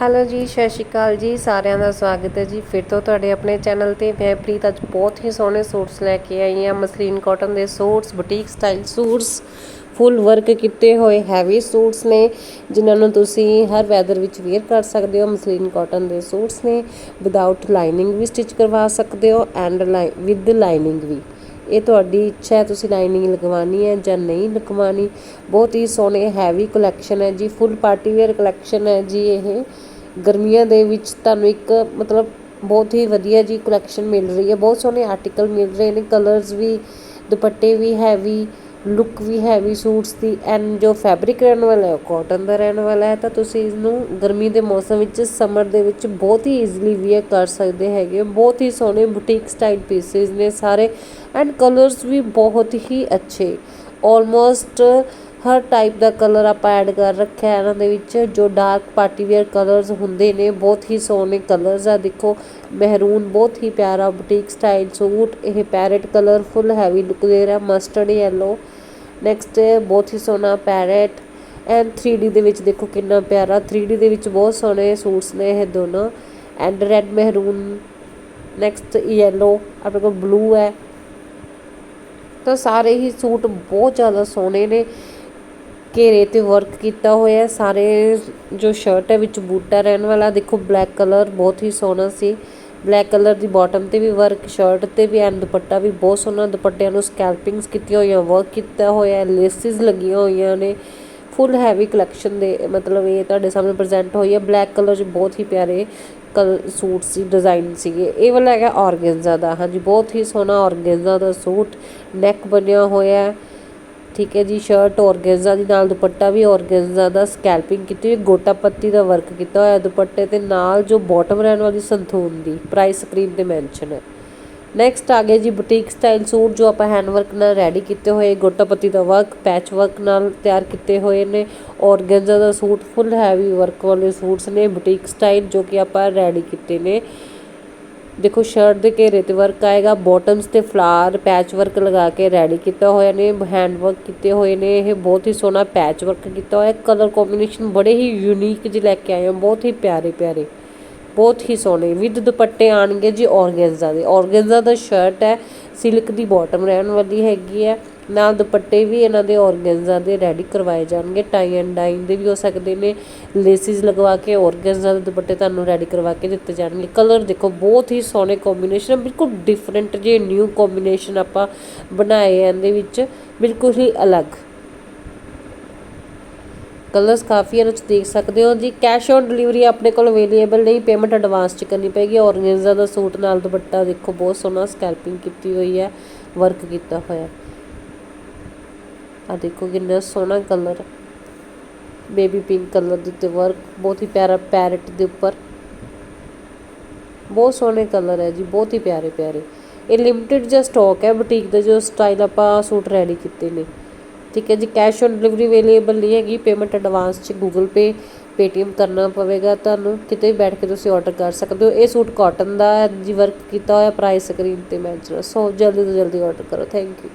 Hello ਜੀ, ਸਤਿ ਸ਼੍ਰੀ ਅਕਾਲ ਜੀ, ਸਾਰਿਆਂ ਦਾ ਸਵਾਗਤ ਹੈ ਜੀ। ਫਿਰ ਤੋਂ ਤੁਹਾਡੇ ਆਪਣੇ ਚੈਨਲ ਤੇ ਮੈਂ ਪ੍ਰੀਤ ਅੱਜ ਬਹੁਤ ਹੀ ਸੋਹਣੇ ਸੂਟਸ ਲੈ ਕੇ ਆਈ ਹਾਂ। ਮਸਲੀਨ ਕਾਟਨ ਦੇ suits, boutique style suits, full work ਕੀਤੇ ਹੋਏ ਹੈਵੀ ਸੂਟਸ ਨੇ, ਜਿਨ੍ਹਾਂ ਨੂੰ ਤੁਸੀਂ ਹਰ ਵੈਦਰ ਵਿੱਚ ਵੇਅਰ ਕਰ ਸਕਦੇ ਹੋ। ਮਸਲੀਨ ਕਾਟਨ ਦੇ ਸੂਟਸ ਨੇ ਵਿਦਆਊਟ ਲਾਈਨਿੰਗ ਵੀ ਸਟਿਚ ਕਰਵਾ ਸਕਦੇ ਹੋ ਐਂਡ ਵਿਦ ਲਾਈਨਿੰਗ ਵੀ। ਇਹ ਤੁਹਾਡੀ ਇੱਛਾ ਹੈ, ਤੁਸੀਂ ਲਾਈਨਿੰਗ ਲਗਵਾਉਣੀ ਹੈ ਜਾਂ ਨਹੀਂ ਲਗਵਾਉਣੀ। ਬਹੁਤ ਹੀ ਸੋਹਣੇ ਹੈਵੀ ਕਲੈਕਸ਼ਨ ਹੈ ਜੀ ਫੁੱਲ ਪਾਰਟੀ ਵੇਅਰ ਕਲੈਕਸ਼ਨ ਹੈ ਜੀ ਇਹ। ਗਰਮੀਆਂ ਦੇ ਵਿੱਚ ਤੁਹਾਨੂੰ ਇੱਕ ਮਤਲਬ ਬਹੁਤ ਹੀ ਵਧੀਆ ਜੀ ਕਲੈਕਸ਼ਨ ਮਿਲ ਰਹੀ ਹੈ। ਬਹੁਤ ਸੋਹਣੇ ਆਰਟੀਕਲ ਮਿਲ ਰਹੇ ਨੇ। ਕਲਰਸ ਵੀ, ਦੁਪੱਟੇ ਵੀ ਹੈਵੀ ਲੁੱਕ ਵੀ ਹੈਵੀ ਸੂਟਸ ਦੀ ਐਂਡ ਜੋ ਫੈਬਰਿਕ ਰਹਿਣ ਵਾਲਾ ਹੈ ਕਾਟਨ ਦਾ ਰਹਿਣ ਵਾਲਾ ਹੈ। ਤਾਂ ਤੁਸੀਂ ਇਸ ਨੂੰ ਗਰਮੀ ਦੇ ਮੌਸਮ ਵਿੱਚ ਸਮਰ ਦੇ ਵਿੱਚ ਬਹੁਤ ਹੀ ਈਜ਼ੀਲੀ ਵੇਅਰ ਕਰ ਸਕਦੇ ਹੈਗੇ ਬਹੁਤ ਹੀ ਸੋਹਣੇ ਬੁਟੀਕ ਸਟਾਈਲ ਪੀਸਿਸ ਨੇ ਸਾਰੇ ਐਂਡ ਕਲਰਸ ਵੀ ਬਹੁਤ ਹੀ ਅੱਛੇ। ਆਲਮੋਸਟ ਹਰ ਟਾਈਪ ਦਾ ਕਲਰ ਆਪਾਂ ਐਡ ਕਰ ਰੱਖਿਆ ਇਹਨਾਂ ਦੇ ਵਿੱਚ ਜੋ ਡਾਰਕ ਪਾਰਟੀ ਵੇਅਰ ਕਲਰਸ ਹੁੰਦੇ ਨੇ, ਬਹੁਤ ਹੀ ਸੋਹਣੇ ਕਲਰਸ ਆ। ਦੇਖੋ ਮਹਿਰੂਨ ਬਹੁਤ ਹੀ ਪਿਆਰਾ ਬੁਟੀਕ ਸਟਾਈਲ ਸੂਟ, ਇਹ parrot colour full heavy look ਦੇ ਰਿਹਾ ਮਸਟਰਡ ਯੈਲੋ ਨੈਕਸਟ ਬਹੁਤ ਹੀ ਸੋਹਣਾ ਪੈਰਟ ਐਂਡ 3D ਦੇ ਵਿੱਚ ਦੇਖੋ ਕਿੰਨਾ ਪਿਆਰਾ 3D ਦੇ ਵਿੱਚ ਬਹੁਤ ਸੋਹਣੇ ਸੂਟਸ ਨੇ ਇਹ ਦੋਨੋਂ। And red maroon next yellow ਆਪਣੇ ਕੋਲ ਬਲੂ ਹੈ। ਤਾਂ ਸਾਰੇ ਹੀ ਸੂਟ ਬਹੁਤ ਜ਼ਿਆਦਾ ਸੋਹਣੇ ਨੇ। ਘੇਰੇ ਤੇ ਵਰਕ ਕੀਤਾ ਹੋਇਆ ਸਾਰੇ ਜੋ ਸ਼ਰਟ ਹੈ, ਵਿੱਚ ਬੂਟਾ ਰਹਿਣ ਵਾਲਾ, ਦੇਖੋ ਬਲੈਕ ਕਲਰ ਬਹੁਤ ਹੀ ਸੋਹਣਾ ਸੀ। ਬਲੈਕ ਕਲਰ ਦੀ ਬਾਟਮ ਤੇ ਵੀ ਵਰਕ ਸ਼ਰਟ ਤੇ ਵੀ ਐਂਡ ਦੁਪੱਟਾ ਵੀ ਬਹੁਤ ਸੋਹਣਾ। ਦੁਪੱਟਿਆਂ ਨੂੰ ਸਕੈਲਪਿੰਗਸ ਕੀਤੀਆਂ ਹੋਈਆਂ ਵਰਕ ਕੀਤਾ ਹੋਇਆ ਲੇਸਿਸ ਲੱਗੀਆਂ ਹੋਈਆਂ ਨੇ। ਫੁੱਲ ਹੈਵੀ ਕਲੈਕਸ਼ਨ ਦੇ, ਮਤਲਬ ਇਹ ਤੁਹਾਡੇ ਸਾਹਮਣੇ ਪ੍ਰੈਜ਼ੈਂਟ ਹੋਈ ਹੈ। ਬਲੈਕ ਕਲਰ 'ਚ ਬਹੁਤ ਹੀ ਪਿਆਰੇ ਕਲ, ਸੂਟ ਸੀ ਡਿਜ਼ਾਈਨ ਸੀਗੇ। ਇਹ ਵਾਲਾ ਹੈਗਾ ਆਰਗੇਂਜ਼ਾ ਦਾ। ਹਾਂਜੀ, ਬਹੁਤ ਹੀ ਸੋਹਣਾ ਆਰਗੇਂਜ਼ਾ ਦਾ ਸੂਟ। ਨੈਕ ਬਣਿਆ ਹੋਇਆ ਠੀਕ ਹੈ ਜੀ ਸ਼ਰਟ ਔਰਗੈਂਜ਼ਾ ਦੀ, ਨਾਲ ਦੁਪੱਟਾ ਵੀ ਔਰਗੈਂਜ਼ਾ ਦਾ ਸਕੈਲਪਿੰਗ ਕੀਤੀ ਹੋਈ, ਗੋਟਾ ਪੱਤੀ ਦਾ ਵਰਕ ਕੀਤਾ ਹੋਇਆ ਦੁਪੱਟੇ ਤੇ, ਨਾਲ ਜੋ ਬਾਟਮ ਰਹਿਣ ਵਾਲੀ ਸੰਥੂਨ ਦੀ ਪ੍ਰਾਈਸ ਸਕਰੀਨ ਤੇ ਮੈਂਸ਼ਨ ਹੈ। ਨੈਕਸਟ ਆ ਗਿਆ ਜੀ ਬੁਟੀਕ ਸਟਾਈਲ ਸੂਟ, ਜੋ ਆਪਾਂ ਹੈਂਡ ਵਰਕ ਨਾਲ ਰੈਡੀ ਕੀਤੇ ਹੋਏ, ਗੋਟਾ ਪੱਤੀ ਦਾ ਵਰਕ ਪੈਚ ਵਰਕ ਨਾਲ ਤਿਆਰ ਕੀਤੇ ਹੋਏ ਨੇ। ਔਰਗੈਂਜ਼ਾ ਦਾ ਸੂਟ ਫੁੱਲ ਹੈਵੀ ਵਰਕ ਵਾਲੇ ਸੂਟਸ ਨੇ ਬੁਟੀਕ ਸਟਾਈਲ ਜੋ ਕਿ ਆਪਾਂ ਰੈਡੀ ਕੀਤੇ ਨੇ। ਦੇਖੋ ਸ਼ਰਟ ਦੇ ਘੇਰੇ ਤੇ ਵਰਕ ਆਏਗਾ ਬਾਟਮਸ ਤੇ ਫਲਾਰ ਪੈਚ ਵਰਕ ਲਗਾ ਕੇ ਰੈਡੀ ਕੀਤਾ ਹੋਇਆ ਨੇ ਹੈਂਡ ਵਰਕ ਕੀਤੇ ਹੋਏ ਨੇ, ਇਹ ਬਹੁਤ ਹੀ ਸੋਹਣਾ ਪੈਚ ਵਰਕ ਕੀਤਾ ਹੋਇਆ ਕਲਰ ਕੰਬੀਨੇਸ਼ਨ ਬੜੇ ਹੀ ਯੂਨੀਕ ਜਿਹੇ ਲੈ ਕੇ ਆਏ ਹਾਂ, ਬਹੁਤ ਹੀ ਪਿਆਰੇ ਪਿਆਰੇ, ਬਹੁਤ ਹੀ ਸੋਹਣੇ ਵਿਦ ਦੁਪੱਟੇ ਆਣਗੇ ਜੀ ਔਰਗੈਂਜ਼ਾ ਦੇ ਔਰਗੈਂਜ਼ਾ ਦਾ ਸ਼ਰਟ ਹੈ ਸਿਲਕ ਦੀ ਬਾਟਮ ਰਹਿਣ ਵਾਲੀ ਹੈਗੀ ਹੈ। ਨਾਲ ਦੁਪੱਟੇ ਵੀ ਇਹਨਾਂ ਦੇ ਔਰਗੈਂਜ਼ਾ ਦੇ ਰੈਡੀ ਕਰਵਾਏ ਜਾਣਗੇ। ਟਾਈ ਐਂਡ ਡਾਈਨ ਦੇ ਵੀ ਹੋ ਸਕਦੇ ਨੇ। ਲੇਸਿਸ ਲਗਵਾ ਕੇ ਔਰਗੈਂਜ਼ਾ ਦੇ ਦੁਪੱਟੇ ਤੁਹਾਨੂੰ ਰੈਡੀ ਕਰਵਾ ਕੇ ਦਿੱਤੇ ਜਾਣਗੇ। ਕਲਰ ਦੇਖੋ, ਬਹੁਤ ਹੀ ਸੋਹਣੇ ਕੰਬੀਨੇਸ਼ਨ ਬਿਲਕੁਲ ਡਿਫਰੈਂਟ ਜੇ ਨਿਊ ਕੰਬੀਨੇਸ਼ਨ ਆਪਾਂ ਬਣਾਏ ਆ ਇਹਦੇ ਵਿੱਚ, ਬਿਲਕੁਲ ਹੀ ਅਲੱਗ। ਕਲਰਸ ਕਾਫੀ ਇਹਨਾਂ 'ਚ ਦੇਖ ਸਕਦੇ ਹੋ ਜੀ। ਕੈਸ਼ ਔਨ ਡਿਲੀਵਰੀ ਆਪਣੇ ਕੋਲ ਅਵੇਲੇਬਲ ਨਹੀਂ ਪੇਮੈਂਟ ਐਡਵਾਂਸ 'ਚ ਕਰਨੀ ਪੈਗੀ ਔਰਗੈਂਜ਼ਾ ਦਾ ਸੂਟ ਨਾਲ ਦੁਪੱਟਾ ਦੇਖੋ, ਬਹੁਤ ਸੋਹਣਾ ਸਕੈਲਪਿੰਗ ਕੀਤੀ ਹੋਈ ਹੈ। ਵਰਕ ਕੀਤਾ ਹੋਇਆ। ਆ ਦੇਖੋ ਕਿੰਨਾ ਸੋਹਣਾ ਕਲਰ ਬੇਬੀ ਪਿੰਕ ਕਲਰ ਦੇ ਉੱਤੇ ਵਰਕ ਬਹੁਤ ਹੀ ਪਿਆਰਾ ਪੈਰਟ ਦੇ ਉੱਪਰ। ਬਹੁਤ ਸੋਹਣੇ ਕਲਰ ਹੈ ਜੀ, ਬਹੁਤ ਹੀ ਪਿਆਰੇ ਪਿਆਰੇ। ਇਹ ਲਿਮਟਿਡ ਜਿਹਾ ਸਟਾਕ ਹੈ ਬੁਟੀਕ ਦਾ ਜੋ ਸਟਾਈਲ ਆਪਾਂ ਸੂਟ ਰੈਡੀ ਕੀਤੇ ਨੇ। ਠੀਕ ਹੈ ਜੀ ਕੈਸ਼ ਔਨ ਡਿਲੀਵਰੀ ਅਵੇਲੇਬਲ ਨਹੀਂ ਹੈਗੀ ਪੇਮੈਂਟ ਐਡਵਾਂਸ 'ਚ ਗੂਗਲ ਪੇ ਪੇਟੀਐਮ ਕਰਨਾ ਪਵੇਗਾ ਤੁਹਾਨੂੰ। ਕਿਤੇ ਵੀ ਬੈਠ ਕੇ ਤੁਸੀਂ ਆਰਡਰ ਕਰ ਸਕਦੇ ਹੋ। ਇਹ ਸੂਟ ਕਾਟਨ ਦਾ ਜੀ ਵਰਕ ਕੀਤਾ ਹੋਇਆ ਪ੍ਰਾਈਸ ਸਕਰੀਨ ਤੇ ਮੈਂਸ਼ਨ ਸੋ, ਜਲਦੀ ਤੋਂ ਜਲਦੀ ਆਰਡਰ ਕਰੋ। Thank you